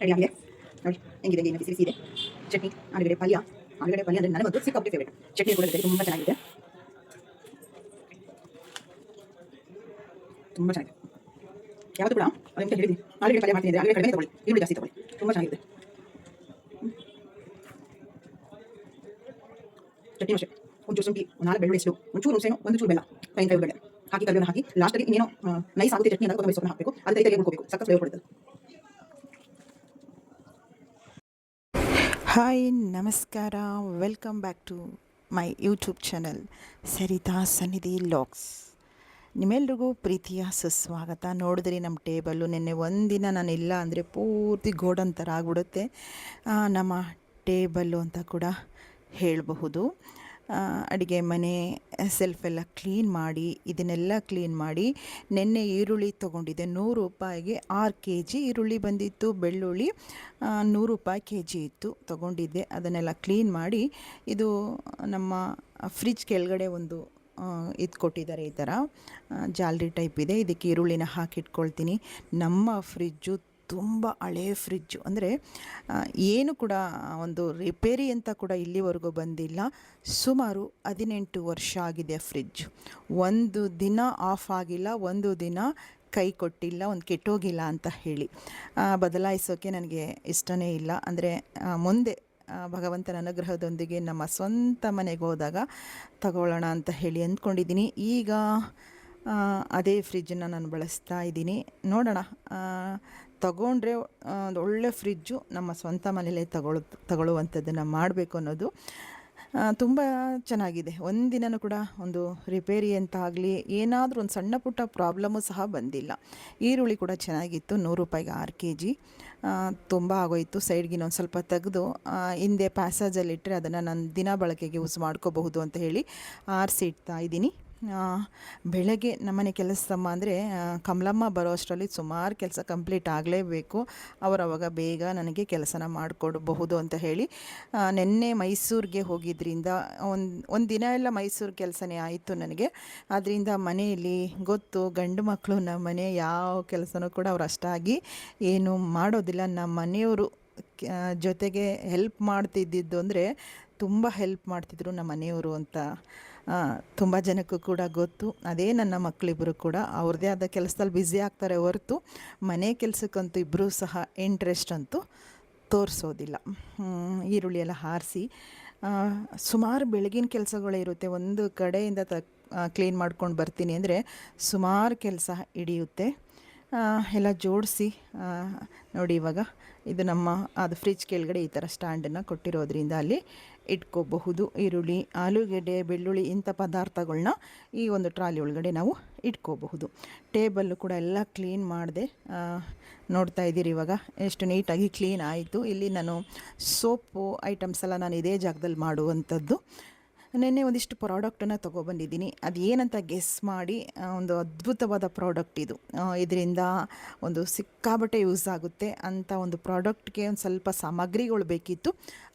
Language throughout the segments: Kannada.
ರೆಡಿ ಆಗಿದೆ ನೋಡಿ ಹೆಂಗಿದೆ ಏನು ಬಿಸಿ ಬಿಸಿ ಇದೆ ಚಟ್ನಿ ಆಲೂಗಡೆ ಪಲ್ಯ ಆಲೂಗಡೆ ಪಲ್ಯ ಅಂದರೆ ನನಗಂತೂ ಸಿಕ್ಕಾಪಟ್ಟೆ ಫೇವ್ರೇಟ್ ಚಟ್ನಿ ಕೂಡ ಜೊತೆಗೆ ತುಂಬ ಚೆನ್ನಾಗಿದೆ ತುಂಬ ಚೆನ್ನಾಗಿದೆ ಯಾವುದು ಕೂಡ ಅದಕ್ಕೆ ಹೇಳಿದ್ದೀನಿ ಆಲೂಗಡೆ ಪಲ್ಯ ಮಾಡ್ತೀನಿ ಆಲೂಗಡೆ ಕಡಿಮೆ ತೊಗೊಳ್ಳಿ ಈರುಳ್ಳಿ ಜಾಸ್ತಿ ತಗೊಳ್ಳಿ ತುಂಬ ಚೆನ್ನಾಗಿದೆ ಚಟ್ನಿ ಅಷ್ಟೇ ಒಂಚೂರು ಶುಂಠಿ ನಾಲ್ಕು ಬೆಳ್ಳುಳ್ಳಿ ಎಷ್ಟು ಒಂಚೂರು ಹುಣಸೆನು ಒಂದು ಚೂರು ಬೆಲ್ಲ ತೆಂಗಿನಕಾಯಿ ಬೆಳೆ ಹಾಕಿ ಕಲ್ಲನ್ನು ಹಾಕಿ ಲಾಸ್ಟಲ್ಲಿ ಇನ್ನೇನೋ ನೈಸ್ ಆಗುತ್ತೆ ಚಟ್ನಿ ಅಂತ ಕೊತ್ತಂಬರಿ ಸೊಪ್ಪನ್ನು ಹಾಕಬೇಕು ಅದು ತೆಗೆದು ಹುಡ್ಕೋಬೇಕು ಸಕ್ಕ ಫ್ಲೇವರ್ ಕೊಡುತ್ತೆ ಹಾಯ್, ನಮಸ್ಕಾರ. Welcome back to my YouTube channel Saritha Sannidhi logs ನಿಮ್ಮೆಲ್ರಿಗೂ ಪ್ರೀತಿಯ ಸುಸ್ವಾಗತ. ನೋಡಿದ್ರಿ ನಮ್ಮ ಟೇಬಲ್ಲು, ನಿನ್ನೆ ಒಂದಿನ ನಾನು ಇಲ್ಲ ಅಂದರೆ ಪೂರ್ತಿ ಗೋಡನ್ ಥರ ಆಗ್ಬಿಡುತ್ತೆ ನಮ್ಮ ಟೇಬಲ್ಲು ಅಂತ ಕೂಡ ಹೇಳಬಹುದು. ಅಡುಗೆ ಮನೆ ಸೆಲ್ಫ್ ಎಲ್ಲ ಕ್ಲೀನ್ ಮಾಡಿ, ಇದನ್ನೆಲ್ಲ ಕ್ಲೀನ್ ಮಾಡಿ, ನೆನ್ನೆ ಈರುಳ್ಳಿ ತೊಗೊಂಡಿದ್ದೆ. ನೂರು ರೂಪಾಯಿಗೆ ಆರು ಕೆ ಜಿ ಈರುಳ್ಳಿ ಬಂದಿತ್ತು. ಬೆಳ್ಳುಳ್ಳಿ ನೂರು ರೂಪಾಯಿ ಕೆ ಜಿ ಇತ್ತು. ತೊಗೊಂಡಿದ್ದೆ. ಅದನ್ನೆಲ್ಲ ಕ್ಲೀನ್ ಮಾಡಿ, ಇದು ನಮ್ಮ ಫ್ರಿಜ್ ಕೆಳಗಡೆ ಒಂದು ಇದು ಕೊಟ್ಟಿದ್ದಾರೆ ಈ ಥರ. ಜಾಲರಿ ಟೈಪ್ ಇದೆ. ಇದಕ್ಕೆ ಈರುಳ್ಳಿನ ಹಾಕಿಟ್ಕೊಳ್ತೀನಿ. ನಮ್ಮ ಫ್ರಿಜ್ಜು ತುಂಬ ಹಳೇ ಫ್ರಿಜ್ಜು ಅಂದರೆ ಏನು ಕೂಡ ಒಂದು ರಿಪೇರಿ ಅಂತ ಕೂಡ ಇಲ್ಲಿವರೆಗೂ ಬಂದಿಲ್ಲ. ಸುಮಾರು ಹದಿನೆಂಟು ವರ್ಷ ಆಗಿದೆ ಫ್ರಿಜ್ ಒಂದು ದಿನ ಆಫ್ ಆಗಿಲ್ಲ, ಒಂದು ದಿನ ಕೈ ಕೊಟ್ಟಿಲ್ಲ, ಒಂದು ಕೆಟ್ಟೋಗಿಲ್ಲ ಅಂತ ಹೇಳಿ. ಬದಲಾಯಿಸೋಕೆ ನನಗೆ ಇಷ್ಟನೇ ಇಲ್ಲ. ಅಂದರೆ ಮುಂದೆ ಭಗವಂತನ ಅನುಗ್ರಹದೊಂದಿಗೆ ನಮ್ಮ ಸ್ವಂತ ಮನೆಗೆ ಹೋದಾಗ ತಗೊಳ್ಳೋಣ ಅಂತ ಹೇಳಿ ಅಂದ್ಕೊಂಡಿದ್ದೀನಿ. ಈಗ ಅದೇ ಫ್ರಿಜ್ಜನ್ನು ನಾನು ಬಳಸ್ತಾ ಇದ್ದೀನಿ. ನೋಡೋಣ ತಗೊಂಡ್ರೆ ಒಂದು ಒಳ್ಳೆ ಫ್ರಿಜ್ಜು ನಮ್ಮ ಸ್ವಂತ ಮನೇಲೆ ತಗೊಳ್, ತಗೊಳ್ಳುವಂಥದ್ದನ್ನು ಮಾಡಬೇಕು ಅನ್ನೋದು ತುಂಬ ಚೆನ್ನಾಗಿದೆ. ಒಂದಿನನೂ ಕೂಡ ಒಂದು ರಿಪೇರಿ ಅಂತ ಆಗಲಿ, ಏನಾದರೂ ಒಂದು ಸಣ್ಣ ಪುಟ್ಟ ಪ್ರಾಬ್ಲಮ್ಮು ಸಹ ಬಂದಿಲ್ಲ. ಈರುಳ್ಳಿ ಕೂಡ ಚೆನ್ನಾಗಿತ್ತು, ನೂರು ರೂಪಾಯಿಗೆ ಆರು ಕೆ ಜಿ ತುಂಬ ಆಗೋಯಿತು. ಸೈಡ್ಗೆ ಒಂದು ಸ್ವಲ್ಪ ತೆಗೆದು ಹಿಂದೆ ಪ್ಯಾಸೇಜಲ್ಲಿಟ್ಟರೆ ಅದನ್ನು ನಾನು ದಿನ ಬಳಕೆಗೆ ಯೂಸ್ ಮಾಡ್ಕೋಬಹುದು ಅಂತ ಹೇಳಿ ಆರಿಸಿ ಇಡ್ತಾ ಇದ್ದೀನಿ. ಬೆಳಗ್ಗೆ ನಮ್ಮನೆ ಕೆಲಸಮ್ಮ ಅಂದರೆ ಕಮಲಮ್ಮ ಬರೋ ಅಷ್ಟರಲ್ಲಿ ಸುಮಾರು ಕೆಲಸ ಕಂಪ್ಲೀಟ್ ಆಗಲೇಬೇಕು. ಅವರವಾಗ ಬೇಗ ನನಗೆ ಕೆಲಸನ ಮಾಡಿಕೊಡಬಹುದು ಅಂತ ಹೇಳಿ ನಿನ್ನೆ ಮೈಸೂರಿಗೆ ಹೋಗಿದ್ದರಿಂದ ಒಂದು ಒಂದು ದಿನ ಎಲ್ಲ ಮೈಸೂರು ಕೆಲಸನೇ ಆಯಿತು ನನಗೆ. ಅದರಿಂದ ಮನೆಯಲ್ಲಿ ಗೊತ್ತು ಗಂಡು ಮಕ್ಕಳು ನಮ್ಮ ಮನೆ ಯಾವ ಕೆಲಸನೂ ಕೂಡ ಅವ್ರು ಅಷ್ಟಾಗಿ ಏನು ಮಾಡೋದಿಲ್ಲ. ನಮ್ಮ ಮನೆಯವರು ಜೊತೆಗೆ ಹೆಲ್ಪ್ ಮಾಡ್ತಿದ್ದಿದ್ದು ಅಂದರೆ ತುಂಬ ಹೆಲ್ಪ್ ಮಾಡ್ತಿದ್ರು ನಮ್ಮ ಮನೆಯವರು ಅಂತ. ತುಂಬ ಜನಕ್ಕೂ ಕೂಡ ಗೊತ್ತು. ಅದೇ ನನ್ನ ಮಕ್ಕಳಿಬ್ಬರು ಕೂಡ ಅವ್ರದ್ದೇ ಆದ ಕೆಲಸದಲ್ಲಿ ಬ್ಯುಸಿ ಆಗ್ತಾರೆ ಹೊರತು ಮನೆ ಕೆಲಸಕ್ಕಂತೂ ಇಬ್ಬರೂ ಸಹ ಇಂಟ್ರೆಸ್ಟ್ ಅಂತೂ ತೋರಿಸೋದಿಲ್ಲ. ಈರುಳ್ಳಿ ಎಲ್ಲ ಹಾರಿಸಿ ಸುಮಾರು ಬೆಳಗಿನ ಕೆಲಸಗಳೇ ಇರುತ್ತೆ. ಒಂದು ಕಡೆಯಿಂದ ತ ಕ್ಲೀನ್ ಮಾಡ್ಕೊಂಡು ಬರ್ತೀನಿ ಅಂದರೆ ಸುಮಾರು ಕೆಲಸ ಹಿಡಿಯುತ್ತೆ. ಎಲ್ಲ ಜೋಡಿಸಿ ನೋಡಿ ಇವಾಗ ಇದು ನಮ್ಮ, ಅದು ಫ್ರಿಜ್ ಕೆಳಗಡೆ ಈ ಥರ ಸ್ಟ್ಯಾಂಡನ್ನು ಕೊಟ್ಟಿರೋದ್ರಿಂದ ಅಲ್ಲಿ ಇಟ್ಕೋಬಹುದು. ಈರುಳ್ಳಿ, ಆಲೂಗೆಡ್ಡೆ, ಬೆಳ್ಳುಳ್ಳಿ ಇಂಥ ಪದಾರ್ಥಗಳನ್ನ ಈ ಒಂದು ಟ್ರಾಲಿ ಒಳಗಡೆ ನಾವು ಇಟ್ಕೋಬಹುದು. ಟೇಬಲ್ಲು ಕೂಡ ಎಲ್ಲ ಕ್ಲೀನ್ ಮಾಡಿದೆ ನೋಡ್ತಾ ಇದ್ದೀರಿ ಇವಾಗ. ಎಷ್ಟು ನೀಟಾಗಿ ಕ್ಲೀನ್ ಆಯಿತು. ಇಲ್ಲಿ ನಾನು ಸೋಪು, ಐಟಮ್ಸ್ ಎಲ್ಲ ನಾನು ಇದೇ ಜಾಗದಲ್ಲಿ ಮಾಡುವಂಥದ್ದು. ನಿನ್ನೆ ಒಂದಿಷ್ಟು ಪ್ರಾಡಕ್ಟನ್ನು ತೊಗೊಬಂದಿದ್ದೀನಿ. ಅದು ಏನಂತ ಗೆಸ್ ಮಾಡಿ ಒಂದು ಅದ್ಭುತವಾದ ಪ್ರಾಡಕ್ಟ್ ಇದು. ಇದರಿಂದ ಒಂದು ಸಿಕ್ಕಾಬಟ್ಟೆ ಯೂಸ್ ಆಗುತ್ತೆ. ಅಂತ ಒಂದು ಪ್ರಾಡಕ್ಟ್ಗೆ ಒಂದು ಸ್ವಲ್ಪ ಸಾಮಗ್ರಿಗಳು ಬೇಕಿತ್ತು.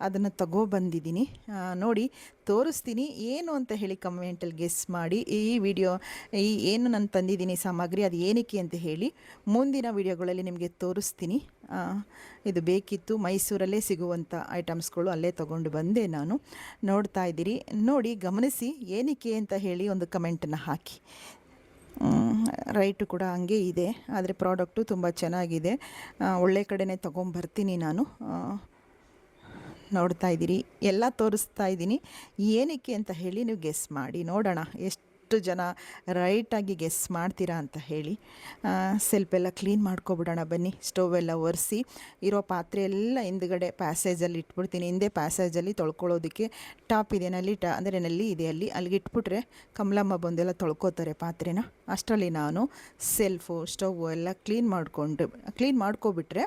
ಅದನ್ನು ತಗೊಬಂದಿದ್ದೀನಿ ಬಂದಿದ್ದೀನಿ. ನೋಡಿ, ತೋರಿಸ್ತೀನಿ. ಏನು ಅಂತ ಹೇಳಿ ಕಮೆಂಟಲ್ಲಿ ಗೆಸ್ ಮಾಡಿ. ಈ ವಿಡಿಯೋ ಈ ಏನು ನಾನು ತಂದಿದ್ದೀನಿ ಸಾಮಗ್ರಿ, ಅದು ಏನಕ್ಕೆ ಅಂತ ಹೇಳಿ ಮುಂದಿನ ವಿಡಿಯೋಗಳಲ್ಲಿ ನಿಮಗೆ ತೋರಿಸ್ತೀನಿ. ಇದು ಬೇಕಿತ್ತು. ಮೈಸೂರಲ್ಲೇ ಸಿಗುವಂಥ ಐಟಮ್ಸ್ಗಳು ಅಲ್ಲೇ ತೊಗೊಂಡು ಬಂದೆ ನಾನು. ನೋಡ್ತಾ ಇದ್ದೀರಿ. ನೋಡಿ, ಗಮನಿಸಿ ಏನಕ್ಕೆ ಅಂತ ಹೇಳಿ ಒಂದು ಕಮೆಂಟನ್ನು ಹಾಕಿ. ರೈಟು ಕೂಡ ಹಂಗೆ ಇದೆ. ಆದರೆ ಪ್ರಾಡಕ್ಟು ತುಂಬ ಚೆನ್ನಾಗಿದೆ. ಒಳ್ಳೆ ಕಡೆನೇ ತೊಗೊಂಬರ್ತೀನಿ ನಾನು. ನೋಡ್ತಾ ಇದ್ದೀರಿ ಎಲ್ಲ ತೋರಿಸ್ತಾ ಇದ್ದೀನಿ. ಏನಕ್ಕೆ ಅಂತ ಹೇಳಿ ನೀವು ಗೆಸ್ ಮಾಡಿ ನೋಡೋಣ ಎಷ್ಟು ಜನ ರೈಟಾಗಿ ಗೆಸ್ ಮಾಡ್ತೀರಾ ಅಂತ ಹೇಳಿ ಸೆಲ್ಫ್ ಎಲ್ಲ ಕ್ಲೀನ್ ಮಾಡ್ಕೊಬಿಡೋಣ ಬನ್ನಿ ಸ್ಟವ್ ಎಲ್ಲ ಒರೆಸಿ, ಇರೋ ಪಾತ್ರೆ ಎಲ್ಲ ಹಿಂದ್ಗಡೆ ಪ್ಯಾಸೇಜಲ್ಲಿ ಇಟ್ಬಿಡ್ತೀನಿ, ಹಿಂದೆ ಪ್ಯಾಸೇಜಲ್ಲಿ ತೊಳ್ಕೊಳ್ಳೋದಕ್ಕೆ ಟಾಪ್ ಇದೆ, ನಲ್ಲಿ ಟ, ಅಂದರೆ ನಲ್ಲಿ ಇದೆ, ಅಲ್ಲಿ, ಅಲ್ಲಿಗೆ ಇಟ್ಬಿಟ್ರೆ ಕಮಲಮ್ಮ ಬಂದೆಲ್ಲ ತೊಳ್ಕೊತಾರೆ ಪಾತ್ರೆನ. ಅಷ್ಟರಲ್ಲಿ ನಾನು ಸೆಲ್ಫು, ಸ್ಟವ್ ಎಲ್ಲ ಕ್ಲೀನ್ ಮಾಡಿಕೊಂಡು, ಕ್ಲೀನ್ ಮಾಡ್ಕೊಬಿಟ್ರೆ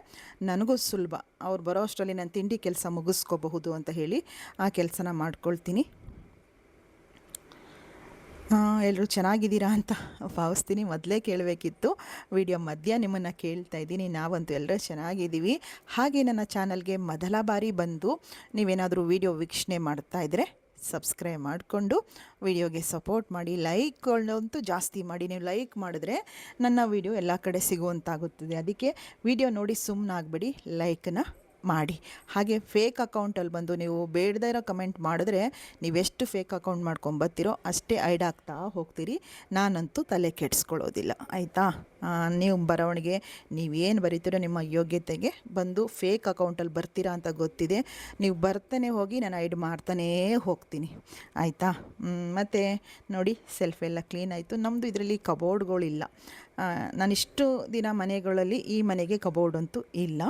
ನನಗೂ ಸುಲಭ. ಅವ್ರು ಬರೋ ಅಷ್ಟರಲ್ಲಿ ನಾನು ತಿಂಡಿ ಕೆಲಸ ಮುಗಿಸ್ಕೋಬಹುದು ಅಂತ ಹೇಳಿ ಆ ಕೆಲಸನ ಮಾಡ್ಕೊಳ್ತೀನಿ. ಎಲ್ಲರೂ ಚೆನ್ನಾಗಿದ್ದೀರಾ ಅಂತ ಭಾವಿಸ್ತೀನಿ. ಮೊದಲೇ ಕೇಳಬೇಕಿತ್ತು. ವಿಡಿಯೋ ಮಧ್ಯ ನಿಮ್ಮನ್ನು ಕೇಳ್ತಾ ಇದ್ದೀನಿ. ನಾವಂತೂ ಎಲ್ಲರೂ ಚೆನ್ನಾಗಿದ್ದೀವಿ. ಹಾಗೆ ನನ್ನ ಚಾನಲ್ಗೆ ಮೊದಲ ಬಾರಿ ಬಂದು ನೀವೇನಾದರೂ ವಿಡಿಯೋ ವೀಕ್ಷಣೆ ಮಾಡ್ತಾ ಇದ್ದರೆ ಸಬ್ಸ್ಕ್ರೈಬ್ ಮಾಡಿಕೊಂಡು ವಿಡಿಯೋಗೆ ಸಪೋರ್ಟ್ ಮಾಡಿ ಲೈಕ್ಗಳಂತೂ ಜಾಸ್ತಿ ಮಾಡಿ. ನೀವು ಲೈಕ್ ಮಾಡಿದ್ರೆ ನನ್ನ ವಿಡಿಯೋ ಎಲ್ಲ ಕಡೆ ಸಿಗುವಂತಾಗುತ್ತದೆ. ಅದಕ್ಕೆ ವಿಡಿಯೋ ನೋಡಿ ಸುಮ್ಮನಾಗಬೇಡಿ ಲೈಕನ್ನ ಮಾಡಿ. ಹಾಗೆ ಫೇಕ್ ಅಕೌಂಟಲ್ಲಿ ಬಂದು ನೀವು ಬೇಡದೇ ಇರೋ ಕಮೆಂಟ್ ಮಾಡಿದ್ರೆ ನೀವೆಷ್ಟು ಫೇಕ್ ಅಕೌಂಟ್ ಮಾಡ್ಕೊಂಬರ್ತೀರೋ ಅಷ್ಟೇ ಐಡ್ ಆಗ್ತಾ ಹೋಗ್ತೀರಿ. ನಾನಂತೂ ತಲೆ ಕೆಡಿಸ್ಕೊಳ್ಳೋದಿಲ್ಲ. ಆಯಿತಾ? ನೀವು ಬರವಣಿಗೆ ನೀವೇನು ಬರೀತೀರೋ ನಿಮ್ಮ ಯೋಗ್ಯತೆಗೆ ಬಂದು ಫೇಕ್ ಅಕೌಂಟಲ್ಲಿ ಬರ್ತೀರಾ ಅಂತ ಗೊತ್ತಿದೆ. ನೀವು ಬರ್ತಾನೆ ಹೋಗಿ ನಾನು ಐಡ್ ಮಾಡ್ತಾನೇ ಹೋಗ್ತೀನಿ. ಆಯಿತಾ? ಮತ್ತು ನೋಡಿ ಸೆಲ್ಫ್ ಎಲ್ಲ ಕ್ಲೀನ್ ಆಯಿತು. ನಮ್ಮದು ಇದರಲ್ಲಿ ಕಬೋರ್ಡ್ಗಳಿಲ್ಲ ನಾನಿಷ್ಟು ದಿನ ಮನೆಗಳಲ್ಲಿ ಈ ಮನೆಗೆ ಕಬೋರ್ಡ್ ಅಂತೂ ಇಲ್ಲ.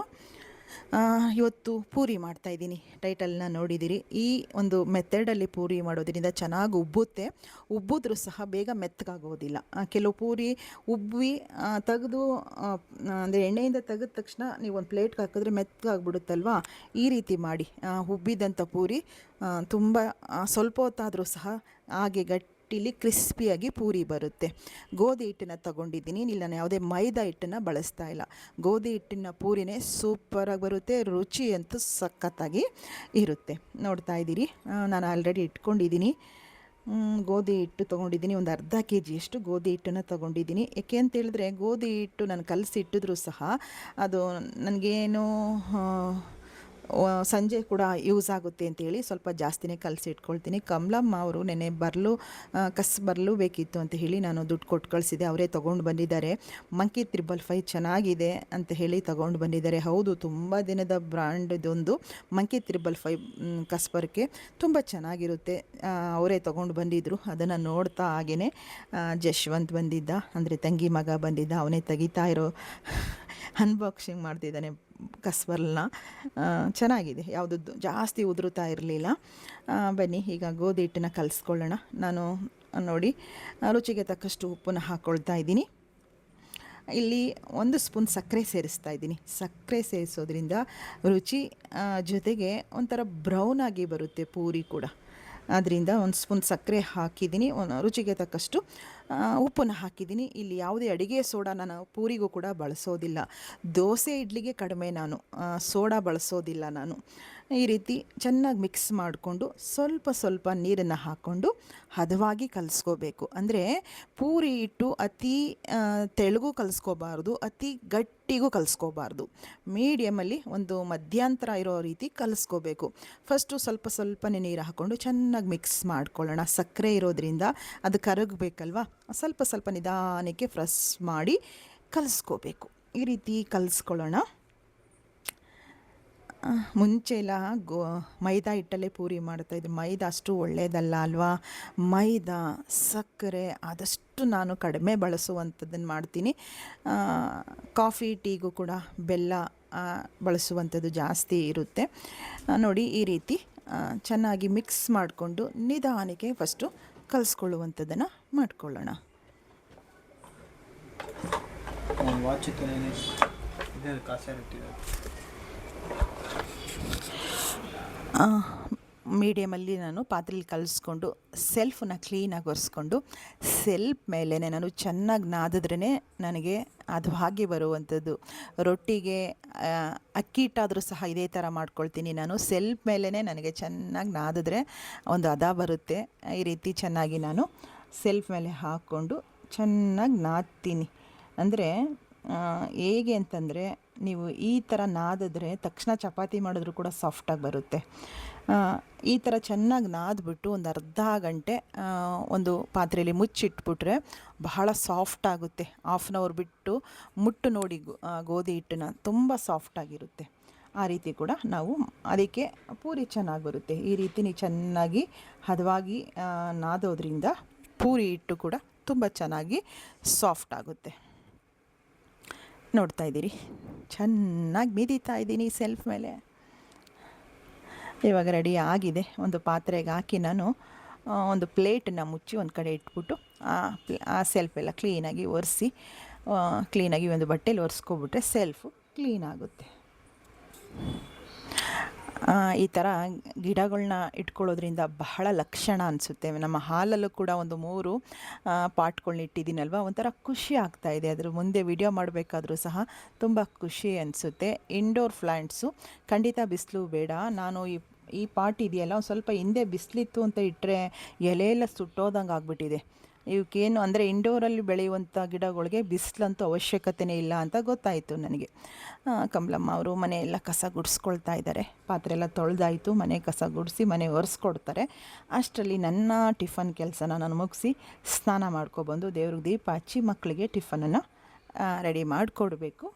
ಇವತ್ತು ಪೂರಿ ಮಾಡ್ತಾಯಿದ್ದೀನಿ ಟೈಟಲ್ನ ನೋಡಿದ್ದೀರಿ ಈ ಒಂದು ಮೆಥಡಲ್ಲಿ ಪೂರಿ ಮಾಡೋದರಿಂದ ಚೆನ್ನಾಗಿ ಉಬ್ಬುತ್ತೆ. ಉಬ್ಬಿದ್ರೂ ಸಹ ಬೇಗ ಮೆತ್ತಗಾಗೋದಿಲ್ಲ. ಕೆಲವು ಪೂರಿ ಉಬ್ಬಿ ತೆಗೆದು ಅಂದರೆ ಎಣ್ಣೆಯಿಂದ ತೆಗೆದ ತಕ್ಷಣ ನೀವು ಒಂದು ಪ್ಲೇಟ್ಗೆ ಹಾಕಿದ್ರೆ ಮೆತ್ತಗಾಗ್ಬಿಡುತ್ತಲ್ವಾ? ಈ ರೀತಿ ಮಾಡಿ ಉಬ್ಬಿದಂಥ ಪೂರಿ ತುಂಬ ಸ್ವಲ್ಪ ಹೊತ್ತಾದರೂ ಸಹ ಹಾಗೆ ಗಟ್ಟಿಲಿ ಕ್ರಿಸ್ಪಿಯಾಗಿ ಪೂರಿ ಬರುತ್ತೆ. ಗೋಧಿ ಹಿಟ್ಟನ್ನು ತಗೊಂಡಿದ್ದೀನಿ. ಇಲ್ಲಿ ನಾನು ಯಾವುದೇ ಮೈದಾ ಹಿಟ್ಟನ್ನು ಬಳಸ್ತಾ ಇಲ್ಲ. ಗೋಧಿ ಹಿಟ್ಟಿನ ಪೂರಿನೇ ಸೂಪರಾಗಿ ಬರುತ್ತೆ. ರುಚಿ ಅಂತೂ ಸಖತ್ತಾಗಿ ಇರುತ್ತೆ. ನೋಡ್ತಾ ಇದ್ದೀರಿ. ನಾನು ಆಲ್ರೆಡಿ ಇಟ್ಕೊಂಡಿದ್ದೀನಿ. ಗೋಧಿ ಹಿಟ್ಟು ತೊಗೊಂಡಿದ್ದೀನಿ. ಒಂದು ಅರ್ಧ ಕೆ ಜಿಯಷ್ಟು ಗೋಧಿ ಹಿಟ್ಟನ್ನು ತೊಗೊಂಡಿದ್ದೀನಿ. ಏಕೆ ಅಂತ ಹೇಳಿದ್ರೆ, ಗೋಧಿ ಹಿಟ್ಟು ನಾನು ಕಲಸಿ ಇಟ್ಟಿದ್ರು ಸಹ ಅದು ನನಗೇನು ಸಂಜೆ ಕೂಡ ಯೂಸ್ ಆಗುತ್ತೆ ಅಂತೇಳಿ ಸ್ವಲ್ಪ ಜಾಸ್ತಿನೇ ಕಲಸಿ ಇಟ್ಕೊಳ್ತೀನಿ ಕಮಲಮ್ಮ ಅವರು ನೆನೆ ಬರಲು ಕಸ್ ಬರಲು ಬೇಕಿತ್ತು ಅಂತ ಹೇಳಿ ನಾನು ದುಡ್ಡು ಕೊಟ್ಟು ಕಳಿಸಿದೆ. ಅವರೇ ತೊಗೊಂಡು ಬಂದಿದ್ದಾರೆ. ಮಂಕಿ ತ್ರಿಬಲ್ ಫೈ ಚೆನ್ನಾಗಿದೆ ಅಂತ ಹೇಳಿ ತೊಗೊಂಡು ಬಂದಿದ್ದಾರೆ. ಹೌದು, ತುಂಬ ದಿನದ ಬ್ರ್ಯಾಂಡ್ ಇದೊಂದು. ಮಂಕಿ ತ್ರಿಬಲ್ ಫೈ ಕಸ್ಬರ್ಗೆ ತುಂಬ ಚೆನ್ನಾಗಿರುತ್ತೆ. ಅವರೇ ತೊಗೊಂಡು ಬಂದಿದ್ದರು ಅದನ್ನು ನೋಡ್ತಾ ಹಾಗೆಯೇ ಜಶ್ವಂತ್ ಬಂದಿದ್ದ. ಅಂದರೆ ತಂಗಿ ಮಗ ಬಂದಿದ್ದ. ಅವನೇ ತೆಗಿತಾ ಇರೋ ಅನ್ಬಾಕ್ಸಿಂಗ್ ಮಾಡ್ತಿದ್ದಾನೆ ಕಸ್ಬರ್ನ. ಆ, ಚೆನ್ನಾಗಿದೆ. ಯಾವುದದ್ದು ಜಾಸ್ತಿ ಉದುರುತ್ತಾ ಇರಲಿಲ್ಲ. ಬನ್ನಿ ಈಗ ಗೋಧಿ ಹಿಟ್ಟನ್ನ ಕಲಿಸ್ಕೊಳ್ಳೋಣ. ನಾನು ನೋಡಿ ರುಚಿಗೆ ತಕ್ಕಷ್ಟು ಉಪ್ಪನ್ನು ಹಾಕ್ಕೊಳ್ತಾ ಇದ್ದೀನಿ. ಇಲ್ಲಿ ಒಂದು ಸ್ಪೂನ್ ಸಕ್ಕರೆ ಸೇರಿಸ್ತಾ ಇದ್ದೀನಿ. ಸಕ್ಕರೆ ಸೇರಿಸೋದ್ರಿಂದ ರುಚಿ ಜೊತೆಗೆ ಒಂಥರ ಆಗಿ ಬರುತ್ತೆ ಪೂರಿ ಕೂಡ. ಅದರಿಂದ ಒಂದು ಸ್ಪೂನ್ ಸಕ್ಕರೆ ಹಾಕಿದ್ದೀನಿ. ರುಚಿಗೆ ತಕ್ಕಷ್ಟು ಉಪ್ಪನ್ನು ಹಾಕಿದ್ದೀನಿ. ಇಲ್ಲಿ ಯಾವುದೇ ಅಡುಗೆ ಸೋಡಾ ನಾನು ಪೂರಿಗೂ ಕೂಡ ಬಳಸೋದಿಲ್ಲ. ದೋಸೆ ಇಡ್ಲಿಗೆ ಕಡಿಮೆ ನಾನು ಸೋಡಾ ಬಳಸೋದಿಲ್ಲ ನಾನು. ಈ ರೀತಿ ಚೆನ್ನಾಗಿ ಮಿಕ್ಸ್ ಮಾಡಿಕೊಂಡು ಸ್ವಲ್ಪ ಸ್ವಲ್ಪ ನೀರನ್ನು ಹಾಕ್ಕೊಂಡು ಹದವಾಗಿ ಕಲಿಸ್ಕೋಬೇಕು. ಅಂದರೆ ಪೂರಿ ಇಟ್ಟು ಅತಿ ತೆಳಗೂ ಕಲಿಸ್ಕೋಬಾರ್ದು, ಅತಿ ಗಟ್ಟಿಗೂ ಕಲಿಸ್ಕೋಬಾರ್ದು. ಮೀಡಿಯಮಲ್ಲಿ ಒಂದು ಮಧ್ಯಂತರ ಇರೋ ರೀತಿ ಕಲಿಸ್ಕೋಬೇಕು. ಫಸ್ಟು ಸ್ವಲ್ಪ ಸ್ವಲ್ಪನೇ ನೀರು ಹಾಕ್ಕೊಂಡು ಚೆನ್ನಾಗಿ ಮಿಕ್ಸ್ ಮಾಡ್ಕೊಳ್ಳೋಣ. ಸಕ್ಕರೆ ಇರೋದ್ರಿಂದ ಅದು ಕರಗಬೇಕಲ್ವ? ಸ್ವಲ್ಪ ಸ್ವಲ್ಪ ನಿಧಾನಕ್ಕೆ ಫ್ರೆಸ್ ಮಾಡಿ ಕಲಿಸ್ಕೋಬೇಕು. ಈ ರೀತಿ ಕಲಿಸ್ಕೊಳ್ಳೋಣ. ಮುಂಚೆ ಗೋ, ಮೈದಾ ಹಿಟ್ಟಲ್ಲೇ ಪೂರಿ ಮಾಡ್ತಾಯಿದ್ರು ಮೈದಾ ಅಷ್ಟು ಒಳ್ಳೆಯದಲ್ಲ ಅಲ್ವಾ? ಮೈದಾ, ಸಕ್ಕರೆ ಆದಷ್ಟು ನಾನು ಕಡಿಮೆ ಬಳಸುವಂಥದ್ದನ್ನು ಮಾಡ್ತೀನಿ. ಕಾಫಿ, ಟೀಗೂ ಕೂಡ ಬೆಲ್ಲ ಬಳಸುವಂಥದ್ದು ಜಾಸ್ತಿ ಇರುತ್ತೆ. ನೋಡಿ ಈ ರೀತಿ ಚೆನ್ನಾಗಿ ಮಿಕ್ಸ್ ಮಾಡಿಕೊಂಡು ನಿಧಾನಕ್ಕೆ ಫಸ್ಟು ಕಲಿಸ್ಕೊಳ್ಳುವಂಥದ್ದನ್ನು ಮಾಡ್ಕೊಳ್ಳೋಣ. ಕಾಸೆ ಮೀಡಿಯಮಲ್ಲಿ ನಾನು ಪಾತ್ರೆಲಿ ಕಲಿಸ್ಕೊಂಡು ಸೆಲ್ಫನ್ನ ಕ್ಲೀನಾಗಿ ಒರೆಸ್ಕೊಂಡು ಸೆಲ್ಫ್ ಮೇಲೇ ನಾನು ಚೆನ್ನಾಗಿ ನಾದಿದ್ರೇ ನನಗೆ ಅದು ಹಾಗೆ ಬರುವಂಥದ್ದು. ರೊಟ್ಟಿಗೆ ಅಕ್ಕಿ ಹಿಟ್ಟಾದರೂ ಸಹ ಇದೇ ಥರ ಮಾಡ್ಕೊಳ್ತೀನಿ ನಾನು. ಸೆಲ್ಫ್ ಮೇಲೇ ನನಗೆ ಚೆನ್ನಾಗಿ ನಾದಿದ್ರೆ ಒಂದು ಅದ ಬರುತ್ತೆ. ಈ ರೀತಿ ಚೆನ್ನಾಗಿ ನಾನು ಸೆಲ್ಫ್ ಮೇಲೆ ಹಾಕ್ಕೊಂಡು ಚೆನ್ನಾಗಿ ನಾದ್ತೀನಿ. ಅಂದರೆ ಹೇಗೆ ಅಂತಂದರೆ, ನೀವು ಈ ಥರ ನಾದಿದ್ರೆ ತಕ್ಷಣ ಚಪಾತಿ ಮಾಡಿದ್ರು ಕೂಡ ಸಾಫ್ಟಾಗಿ ಬರುತ್ತೆ. ಈ ಥರ ಚೆನ್ನಾಗಿ ನಾದ್ಬಿಟ್ಟು ಒಂದು ಅರ್ಧ ಗಂಟೆ ಒಂದು ಪಾತ್ರೆಯಲ್ಲಿ ಮುಚ್ಚಿಟ್ಬಿಟ್ರೆ ಬಹಳ ಸಾಫ್ಟ್ ಆಗುತ್ತೆ. ಹಾಫ್ ಆನ್ ಅವರ್ ಬಿಟ್ಟು ಮುಟ್ಟು ನೋಡಿ ಗೋಧಿ ಹಿಟ್ಟನ್ನ ತುಂಬ ಸಾಫ್ಟಾಗಿರುತ್ತೆ ಆ ರೀತಿ ಕೂಡ ನಾವು ಅದಕ್ಕೆ ಪೂರಿ ಚೆನ್ನಾಗಿ ಬರುತ್ತೆ. ಈ ರೀತಿ ನೀವು ಚೆನ್ನಾಗಿ ಹದವಾಗಿ ನಾದೋದ್ರಿಂದ ಪೂರಿ ಹಿಟ್ಟು ಕೂಡ ತುಂಬ ಚೆನ್ನಾಗಿ ಸಾಫ್ಟ್ ಆಗುತ್ತೆ. ನೋಡ್ತಾ ಇದ್ದೀರಿ. ಚೆನ್ನಾಗಿ ಮಿದೀತಾ ಇದ್ದೀನಿ ಸೆಲ್ಫ್ ಮೇಲೆ. ಇವಾಗ ರೆಡಿ ಆಗಿದೆ. ಒಂದು ಪಾತ್ರೆಗೆ ಹಾಕಿ ನಾನು ಒಂದು ಪ್ಲೇಟನ್ನು ಮುಚ್ಚಿ ಒಂದು ಕಡೆ ಇಟ್ಬಿಟ್ಟು, ಆ ಸೆಲ್ಫ್ ಎಲ್ಲ ಕ್ಲೀನಾಗಿ ಒರೆಸಿ ಕ್ಲೀನಾಗಿ ಒಂದು ಬಟ್ಟೆಲಿ ಒರೆಸ್ಕೊಬಿಟ್ರೆ ಸೆಲ್ಫು ಕ್ಲೀನ್ ಆಗುತ್ತೆ. ಈ ಥರ ಗಿಡಗಳನ್ನ ಇಟ್ಕೊಳ್ಳೋದ್ರಿಂದ ಬಹಳ ಲಕ್ಷಣ ಅನಿಸುತ್ತೆ. ನಮ್ಮ ಹಾಲಲ್ಲೂ ಕೂಡ ಒಂದು ಮೂರು ಪಾಟ್ಗಳನ್ನ ಇಟ್ಟಿದ್ದೀನಲ್ವ? ಒಂಥರ ಖುಷಿ ಆಗ್ತಾ ಇದೆ. ಅದ್ರ ಮುಂದೆ ವಿಡಿಯೋ ಮಾಡಬೇಕಾದ್ರೂ ಸಹ ತುಂಬ ಖುಷಿ ಅನಿಸುತ್ತೆ. ಇಂಡೋರ್ ಪ್ಲ್ಯಾಂಟ್ಸು ಖಂಡಿತ ಬಿಸಿಲು ಬೇಡ. ನಾನು ಈ ಈ ಪಾಟ್ ಇದೆಯಲ್ಲ ಸ್ವಲ್ಪ ಹಿಂದೆ ಬಿಸಿಲಿತ್ತು ಅಂತ ಇಟ್ಟರೆ ಎಲೆ ಎಲ್ಲ ಸುಟ್ಟೋದಂಗೆ ಆಗ್ಬಿಟ್ಟಿದೆ. ಇವಕ್ಕೇನು ಅಂದರೆ ಇಂಡೋರಲ್ಲಿ ಬೆಳೆಯುವಂಥ ಗಿಡಗಳಿಗೆ ಬಿಸಿಲಂತೂ ಅವಶ್ಯಕತೆನೇ ಇಲ್ಲ ಅಂತ ಗೊತ್ತಾಯಿತು ನನಗೆ. ಕಮಲಮ್ಮ ಅವರು ಮನೆಯೆಲ್ಲ ಕಸ ಗುಡಿಸ್ಕೊಳ್ತಾ ಇದ್ದಾರೆ. ಪಾತ್ರೆ ಎಲ್ಲ ತೊಳೆದಾಯಿತು, ಮನೆ ಕಸ ಗುಡಿಸಿ ಮನೆ ಒರೆಸ್ಕೊಡ್ತಾರೆ. ಅಷ್ಟರಲ್ಲಿ ನನ್ನ ಟಿಫನ್ ಕೆಲಸನ ನಾನು ಮುಗಿಸಿ ಸ್ನಾನ ಮಾಡ್ಕೊಬಂದು ದೇವ್ರಿಗೆ ದೀಪ ಹಚ್ಚಿ ಮಕ್ಕಳಿಗೆ ಟಿಫನನ್ನು ರೆಡಿ ಮಾಡಿಕೊಡ್ಬೇಕು.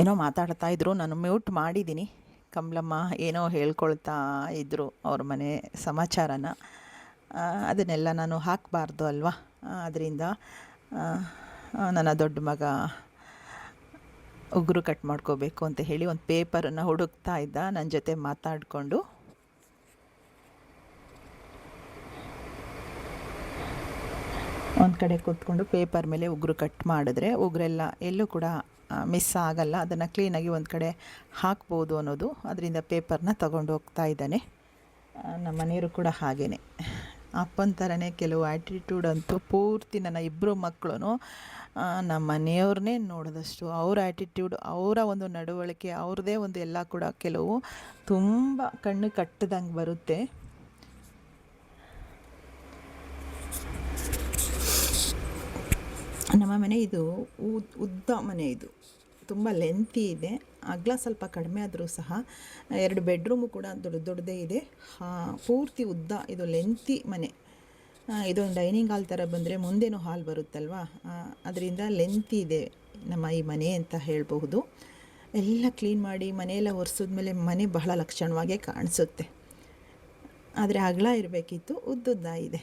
ಏನೋ ಮಾತಾಡ್ತಾ ಇದ್ರು, ನಾನು ಮ್ಯೂಟ್ ಮಾಡಿದ್ದೀನಿ. ಕಮಲಮ್ಮ ಏನೋ ಹೇಳ್ಕೊಳ್ತಾ ಇದ್ದರು ಅವ್ರ ಮನೆ ಸಮಾಚಾರನ. ಅದನ್ನೆಲ್ಲ ನಾನು ಹಾಕಬಾರ್ದು ಅಲ್ವಾ? ಅದರಿಂದ ನನ್ನ ದೊಡ್ಡ ಮಗ ಉಗುರು ಕಟ್ ಮಾಡ್ಕೋಬೇಕು ಅಂತ ಹೇಳಿ ಒಂದು ಪೇಪರನ್ನು ಹುಡುಕ್ತಾ ಇದ್ದ. ನನ್ನ ಜೊತೆ ಮಾತಾಡಿಕೊಂಡು. ಒಂದು ಕಡೆ ಕೂತ್ಕೊಂಡು ಪೇಪರ್ ಮೇಲೆ ಉಗುರು ಕಟ್ ಮಾಡಿದ್ರೆ ಉಗುರೆಲ್ಲ ಎಲ್ಲೂ ಕೂಡ ಮಿಸ್ ಆಗಲ್ಲ. ಅದನ್ನು ಕ್ಲೀನಾಗಿ ಒಂದು ಕಡೆ ಹಾಕ್ಬೋದು ಅನ್ನೋದು. ಅದರಿಂದ ಪೇಪರ್ನ ತಗೊಂಡು ಹೋಗ್ತಾ ಇದ್ದಾನೆ. ನಮ್ಮ ಮನೆಯವರು ಕೂಡ ಹಾಗೇ ಅಪ್ಪನ ಥರನೇ ಕೆಲವು ಆ್ಯಟಿಟ್ಯೂಡ್ ಅಂತೂ ಪೂರ್ತಿ ನನ್ನ ಇಬ್ಬರು ಮಕ್ಕಳು ನಮ್ಮ ಮನೆಯವ್ರನ್ನೇ ನೋಡಿದಷ್ಟು ಅವ್ರ ಆ್ಯಟಿಟ್ಯೂಡ್ ಅವರ ಒಂದು ನಡವಳಿಕೆ, ಅವ್ರದ್ದೇ ಒಂದು ಎಲ್ಲ ಕೂಡ ಕೆಲವು ತುಂಬ ಕಣ್ಣು ಕಟ್ಟದಂಗೆ ಬರುತ್ತೆ. ನಮ್ಮ ಮನೆ ಇದು ಉದ್- ಉದ್ದ ಮನೆ ಇದು. ತುಂಬ ಲೆಂತಿ ಇದೆ. ಅಗಲ ಸ್ವಲ್ಪ ಕಡಿಮೆ ಆದರೂ ಸಹ, ಎರಡು ಬೆಡ್ರೂಮು ಕೂಡ ದೊಡ್ಡ ದೊಡ್ಡದೇ ಇದೆ. ಪೂರ್ತಿ ಉದ್ದ, ಇದು ಲೆಂತಿ ಮನೆ. ಇದೊಂದು ಡೈನಿಂಗ್ ಹಾಲ್ ಥರ ಬಂದರೆ ಮುಂದೇನೂ ಹಾಲ್ ಬರುತ್ತಲ್ವಾ? ಅದರಿಂದ ಲೆಂತಿ ಇದೆ ನಮ್ಮ ಈ ಮನೆ ಅಂತ ಹೇಳಬಹುದು. ಎಲ್ಲ ಕ್ಲೀನ್ ಮಾಡಿ ಮನೆಯೆಲ್ಲ ಒರೆಸಿದ್ಮೇಲೆ ಮನೆ ಬಹಳ ಲಕ್ಷಣವಾಗೇ ಕಾಣಿಸುತ್ತೆ. ಆದರೆ ಅಗಲ ಇರಬೇಕಿತ್ತು, ಉದ್ದುದ್ದ ಇದೆ.